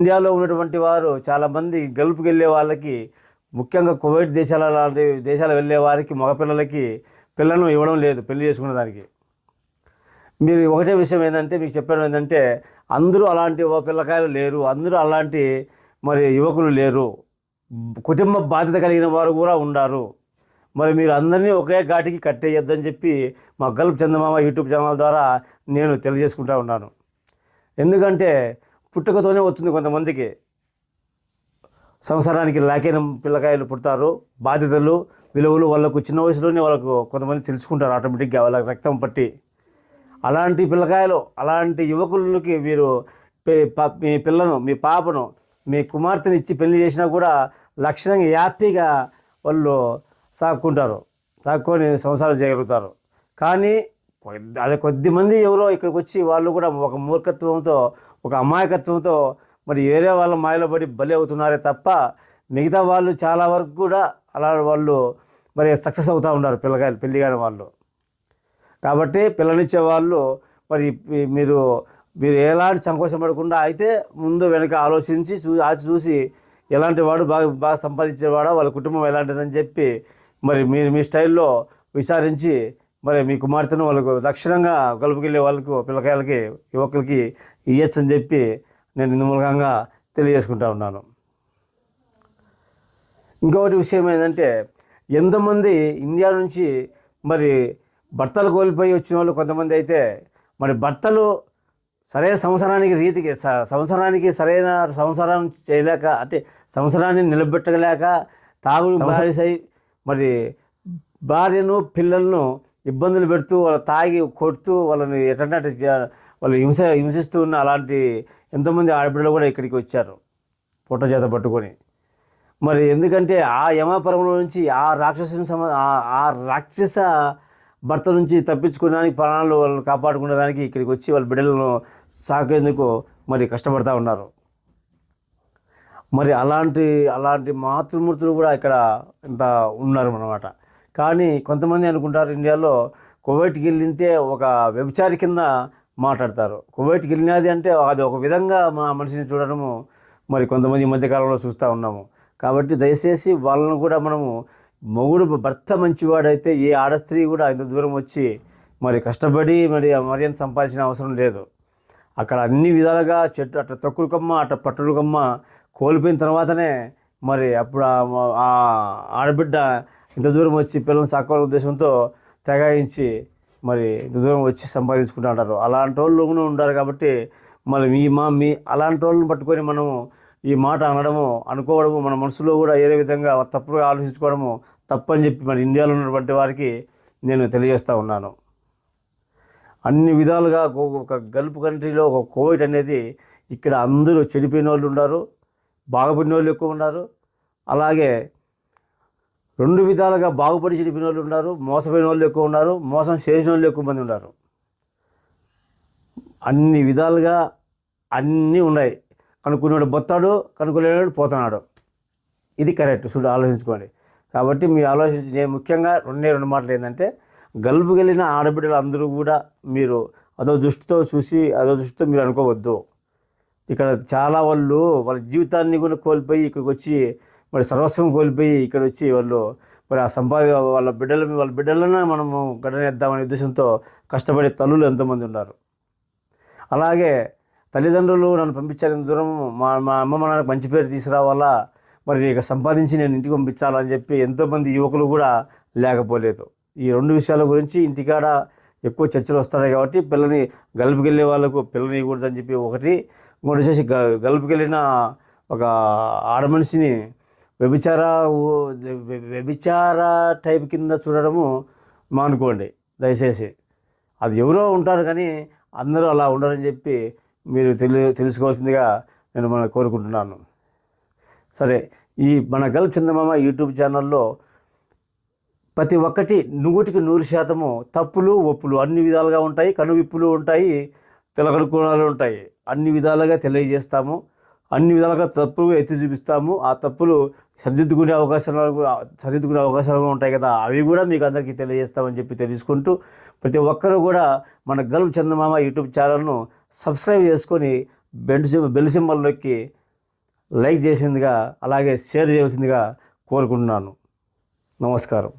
ఇండియాలో ఉన్నటువంటి వారు చాలామంది గల్ఫ్కి వెళ్ళే వాళ్ళకి ముఖ్యంగా కువైట్ దేశాల లాంటి దేశాలు వెళ్ళే వారికి మగపిల్లలకి పిల్లను ఇవ్వడం లేదు పెళ్ళి చేసుకునే దానికి. మీరు ఒకటే విషయం ఏంటంటే మీకు చెప్పడం ఏంటంటే అందరూ అలాంటి ఓ పిల్లకాయలు లేరు అందరూ అలాంటి మరి యువకులు లేరు. కుటుంబ బాధ్యత కలిగిన వారు కూడా ఉండారు. మరి మీరు అందరినీ ఒకే ఘాటికి కట్టేయొద్దని చెప్పి మా గల్ఫ్ చందమామ యూట్యూబ్ ఛానల్ ద్వారా నేను తెలియజేసుకుంటా ఉన్నాను. ఎందుకంటే పుట్టుకతోనే వస్తుంది కొంతమందికి. సంసారానికి లాకైన పిల్లకాయలు పుడతారు బాధ్యతలు విలువలు వాళ్ళకు చిన్న వయసులోనే వాళ్ళకు కొంతమంది తెలుసుకుంటారు ఆటోమేటిక్గా వాళ్ళకి రక్తం పట్టి. అలాంటి పిల్లకాయలు అలాంటి యువకులకి మీరు మీ పిల్లను మీ పాపను మీ కుమార్తెని ఇచ్చి పెళ్ళి చేసినా కూడా లక్షణంగా హ్యాపీగా వాళ్ళు సాక్కుంటారు సాక్కొని సంసారం చేయగలుగుతారు. కానీ కొద్ది- అదే కొద్ది మంది ఎవరో ఇక్కడికి వచ్చి వాళ్ళు కూడా ఒక మూర్ఖత్వంతో ఒక అమాయకత్వంతో మరి వేరే వాళ్ళ మాయలో పడి బలి అవుతున్నారే తప్ప మిగతా వాళ్ళు చాలా వరకు కూడా అలా వాళ్ళు మరి సక్సెస్ అవుతూ ఉన్నారు పిల్లకాయలు పెళ్ళి కాని వాళ్ళు. కాబట్టి పిల్లనిచ్చే వాళ్ళు మరి మీరు మీరు ఎలాంటి సంకోచం పడకుండా అయితే ముందు వెనక ఆలోచించి చూ ఆచి చూసి ఎలాంటి వాడు బాగా బాగా సంపాదించేవాడో వాళ్ళ కుటుంబం ఎలాంటిదని చెప్పి మరి మీరు మీ స్టైల్లో విచారించి మరి మీ కుమార్తెను వాళ్ళకు లక్షణంగా గలుపుకెళ్ళే వాళ్ళకు పిల్లకాయలకి యువకులకి ఇయ్యచ్చు అని చెప్పి నేను ఇందు మూలంగా తెలియజేసుకుంటా ఉన్నాను. ఇంకొకటి విషయం ఏంటంటే ఎంతమంది ఇండియా నుంచి మరి భర్తలు కోల్పోయి వచ్చిన వాళ్ళు కొంతమంది అయితే మరి భర్తలు సరైన సంవత్సరానికి రీతికి సంవత్సరానికి సరైన సంవత్సరం చేయలేక అంటే సంవత్సరాన్ని నిలబెట్టలేక తాగుడు మరి భార్యను పిల్లలను ఇబ్బందులు పెడుతూ వాళ్ళ తాగి కొడుతూ వాళ్ళని ఎటన్నట్టు వాళ్ళు హింస హింసిస్తూ ఉన్న అలాంటి ఎంతోమంది ఆడపిల్లలు కూడా ఇక్కడికి వచ్చారు పొట్ట చేత పట్టుకొని. మరి ఎందుకంటే ఆ యమాపురంలో నుంచి ఆ రాక్షసుని సమ ఆ- రాక్షస భర్త నుంచి తప్పించుకోవడానికి ప్రాణాలు వాళ్ళని కాపాడుకునేదానికి ఇక్కడికి వచ్చి వాళ్ళ బిడ్డలను సాకేందుకు మరి కష్టపడతా ఉన్నారు. మరి అలాంటి అలాంటి మాతృమూర్తులు కూడా ఇక్కడ ఇంత ఉన్నారు అన్నమాట కానీ కొంతమంది అనుకుంటారు ఇండియాలో కువైట్కి వెళ్ళితే ఒక వ్యభిచారి కింద మాట్లాడతారు. కువైట్కి వెళ్ళినది అంటే అది ఒక విధంగా మా మనిషిని చూడడము మరి కొంతమంది ఈ మధ్యకాలంలో చూస్తూ ఉన్నాము. కాబట్టి దయచేసి వాళ్ళను కూడా మనము మొగుడు భర్త మంచివాడైతే ఏ ఆడ స్త్రీ కూడా ఇంత దూరం వచ్చి మరి కష్టపడి మరి మర్యాద సంపాదించిన అవసరం లేదు. అక్కడ అన్ని విధాలుగా చెట్టు అట్ట తొక్కుడు కొమ్మ అట్ట పట్టుడు కొమ్మ కోల్పోయిన తర్వాతనే మరి అప్పుడు ఆ ఆడబిడ్డ ఇంత దూరం వచ్చి పిల్లల్ని సాకోవాలనే ఉద్దేశంతో తెగాయించి మరి ఇంత దూరం వచ్చి సంపాదించుకుంటుంటారు అలాంటి వాళ్ళు కూడా కాబట్టి మరి మీ మా మీ అలాంటి వాళ్ళని పట్టుకొని మనము ఈ మాట అనడము అనుకోవడము మన మనసులో కూడా ఏ విధంగా తప్పుగా ఆలోచించుకోవడము తప్పని చెప్పి మన ఇండియాలో ఉన్నటువంటి వారికి నేను తెలియజేస్తూ ఉన్నాను. అన్ని విధాలుగా ఒక- ఒక గల్ఫ్ కంట్రీలో ఒక కోవిడ్ అనేది ఇక్కడ అందరూ చెడిపోయిన వాళ్ళు ఉన్నారు బాగుపడిన వాళ్ళు ఎక్కువ ఉన్నారు. అలాగే రెండు విధాలుగా బాగుపడి చెడిపోయిన వాళ్ళు ఉన్నారు మోసపోయిన వాళ్ళు ఎక్కువ ఉన్నారు మోసం చేసిన వాళ్ళు ఎక్కువ మంది ఉన్నారు. అన్ని విధాలుగా అన్నీ ఉన్నాయి. కనుక్కునేవాడు బొత్తాడు కనుక్కునేవాడు పోతున్నాడు. ఇది కరెక్ట్. చూడు ఆలోచించుకోండి. కాబట్టి మీరు ఆలోచించి నేను ముఖ్యంగా రెండే రెండు మాటలు ఏంటంటే గల్పు వెళ్ళిన ఆడబిడ్డలు అందరూ కూడా మీరు అదో దృష్టితో చూసి అదో దృష్టితో మీరు అనుకోవద్దు. ఇక్కడ చాలా వాళ్ళు వాళ్ళ జీవితాన్ని కూడా కోల్పోయి ఇక్కడికి వచ్చి మరి సర్వస్వం కోల్పోయి ఇక్కడ వచ్చి వాళ్ళు మరి ఆ సంపాద వాళ్ళ బిడ్డల వాళ్ళ బిడ్డలనే మనము గడనేద్దామనే ఉద్దేశంతో కష్టపడే తల్లులు ఎంతోమంది ఉన్నారు. అలాగే తల్లిదండ్రులు నన్ను పంపించారు ఇంత దూరం మా మా అమ్మ మా నాన్నకు మంచి పేరు తీసుకురావాలా మరి ఇక్కడ సంపాదించి నేను ఇంటికి పంపించాలని చెప్పి ఎంతోమంది యువకులు కూడా లేకపోలేదు. ఈ రెండు విషయాల గురించి ఇంటికాడ ఎక్కువ చర్చలు వస్తున్నాయి కాబట్టి పిల్లని గల్పుకెళ్ళే వాళ్ళకు పిల్లని ఇవ్వకూడదని చెప్పి ఒకటి ఇంకోటి వచ్చేసి గ గల్పుకెళ్ళిన ఒక ఆడమనిషిని వ్యభిచార వ్యభిచార టైప్ కింద చూడడము మానుకోండి దయచేసి. అది ఎవరో ఉంటారు కానీ అందరూ అలా ఉండరని చెప్పి మీరు తెలి తెలుసుకోవాల్సిందిగా నేను మన కోరుకుంటున్నాను. సరే ఈ మన గల్ఫ్ చందమామ యూట్యూబ్ ఛానల్లో ప్రతి ఒక్కటి నూటికి నూరు శాతము తప్పులు ఒప్పులు అన్ని విధాలుగా ఉంటాయి కనువిప్పులు ఉంటాయి తెలకడుకోణాలు ఉంటాయి. అన్ని విధాలుగా తెలియజేస్తాము. అన్ని విధాలుగా తప్పులు ఎత్తి చూపిస్తాము. ఆ తప్పులు సరిదిద్దుకునే అవకాశాలు కూడా- సరిదిద్దుకునే అవకాశాలు ఉంటాయి కదా. అవి కూడా మీకు అందరికీ తెలియజేస్తామని చెప్పి తెలుసుకుంటూ ప్రతి ఒక్కరూ కూడా మన గల్ఫ్ చందమామ యూట్యూబ్ ఛానల్ను సబ్స్క్రైబ్ చేసుకొని బెల్ బెల్ సింబల్లోకి లైక్ చేసిందిగా అలాగే షేర్ చేయాల్సిందిగా కోరుకుంటున్నాను. నమస్కారం.